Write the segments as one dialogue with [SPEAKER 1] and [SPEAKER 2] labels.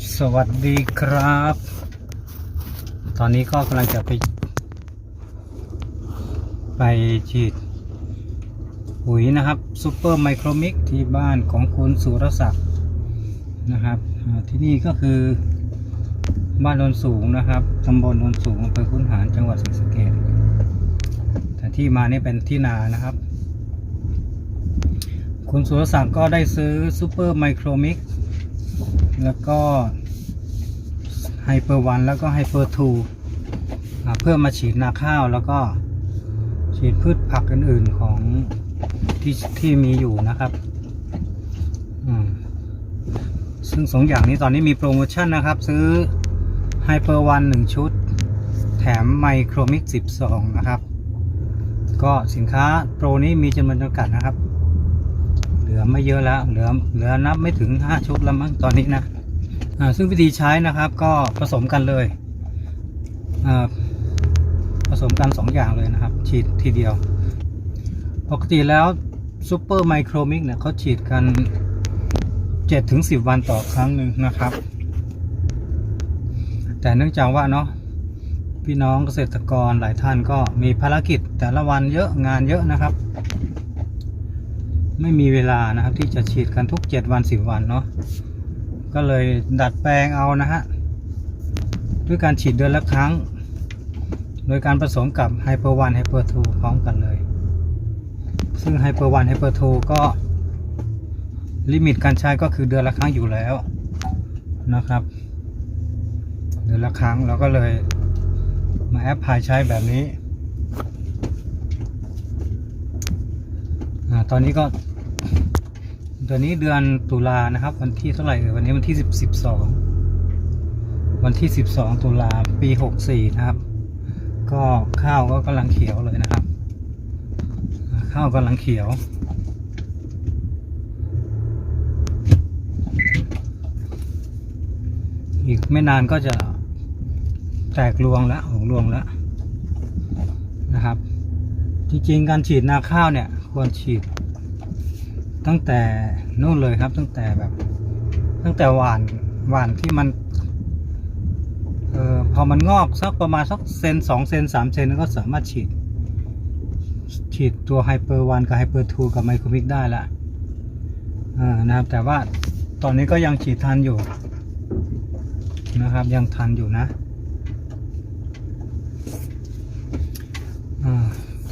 [SPEAKER 1] สวัสดีครับ ตอนนี้ก็กำลังจะไป ไปฉีดปุ๋ยนะครับซูเปอร์ไมโครมิกที่บ้านของคุณสุรศักดิ์นะครับ ที่นี่ก็คือบ้านโนนสูงนะครับตำบลโนนสูงอำเภอคุนหารจังหวัดศรีสะเกษแต่ที่มานี่เป็นที่นานะครับ คุณสุรศักดิ์ก็ได้ซื้อซูเปอร์ไมโครมิก แล้วก็ไฮเปอร์วันแล้วก็ไฮเปอร์ทูเพื่อมาฉีดนาข้าวแล้วก็ฉีดพืชผักอื่นๆของที่ที่มีอยู่นะครับซึ่งสองอย่างนี้ตอนนี้มีโปรโมชั่นนะครับ ซื้อไฮเปอร์วันหนึ่งชุด แถมไมโครมิกสิบซองนะครับ ก็สินค้าโปรนี้มีจำนวนจำกัดนะครับ ลือไม่เยอะแล้ว เหลือเหลือนับไม่ถึง 5 ชุดแล้วมั้งตอนนี้นะซึ่งวิธีใช้นะครับก็ผสมกันเลยผสมกัน 2 อย่างเลยนะครับ ฉีดทีเดียว ปกติแล้วซูเปอร์ไมโครมิกเนี่ยเขาฉีดกัน 7-10 วันต่อครั้งหนึ่งนะครับ แต่เนื่องจากว่าเนาะพี่น้องเกษตรกรหลายท่านก็มีภารกิจแต่ละวันเยอะงานเยอะนะครับ ไม่มีเวลานะครับที่จะฉีดกันทุก 7 วัน 10 วันเนาะก็เลยดัดแปลงเอานะฮะด้วยการฉีดเดือนละครั้ง โดยการผสมกับไฮเปอร์วันไฮเปอร์ทูพร้อมกันเลย ซึ่งไฮเปอร์วันไฮเปอร์ทูก็ลิมิตการใช้ก็คือเดือนละครั้งอยู่แล้วนะครับ เดือนละครั้งเราก็เลยมาแอปพลายใช้แบบนี้อาตอนนี้ก็ เดือนนี้เดือนตุลานะครับ วันที่เท่าไหร่เอ่ยวันนี้วันที่สิบสิบสองวันที่สิบสองตุลาปีหกสี่นะครับ ก็ข้าวก็กำลังเขียวเลยนะครับ ข้าวกำลังเขียว อีกไม่นานก็จะแตกรวงแล้วออกรวงแล้วนะครับ จริงๆ การฉีดนาข้าวเนี่ย ควรฉีด ตั้งแต่นู่นเลยครับ ตั้งแต่แบบ ตั้งแต่หวานหวานที่มันเอ่อพอมันงอกสักประมาณสักเซนสองเซนสามเซนก็สามารถฉีด ฉีดตัวไฮเปอร์วันกับไฮเปอร์ทูกับไมโครมิกได้ละอ่านะครับ แต่ว่าตอนนี้ก็ยังฉีดทันอยู่ นะครับ ยังทันอยู่นะอ่า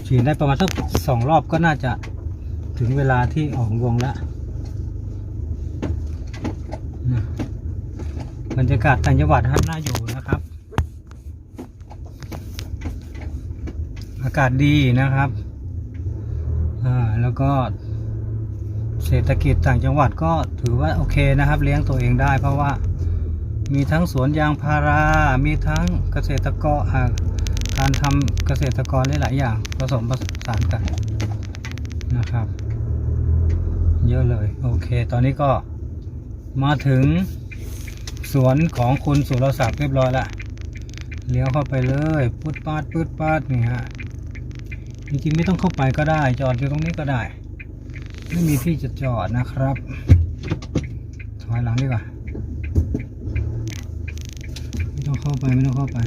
[SPEAKER 1] ฉีดได้ประมาณสักสองรอบก็น่าจะ ถึงเวลาที่ออกรวงแล้วนะบรรยากาศต่างจังหวัดท่านน่าอยู่นะครับ อากาศดีนะครับอ่าแล้วก็เศรษฐกิจต่างจังหวัดก็ถือว่าโอเคนะครับ เลี้ยงตัวเองได้ เพราะว่ามีทั้งสวนยางพารา มีทั้งเกษตรกรการทำเกษตรกรหลายๆอย่างผสมผสานกันนะครับ เยอะเลย โอเค ตอนนี้ก็มาถึงสวนของคุณสุรศักดิ์เรียบร้อยละเลี้ยวเข้าไปเลยพุดปาดพุดปาดนี่ฮะจริงๆไม่ต้องเข้าไปก็ได้ จอดอยู่ตรงนี้ก็ได้ ไม่มีที่จะจอดนะครับ ถอยหลังดีกว่า ไม่ต้องเข้าไปไม่ต้องเข้าไป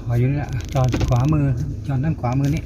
[SPEAKER 1] ถอยอยู่นี่แหละจอดขวามือ จอดด้านขวามือนี่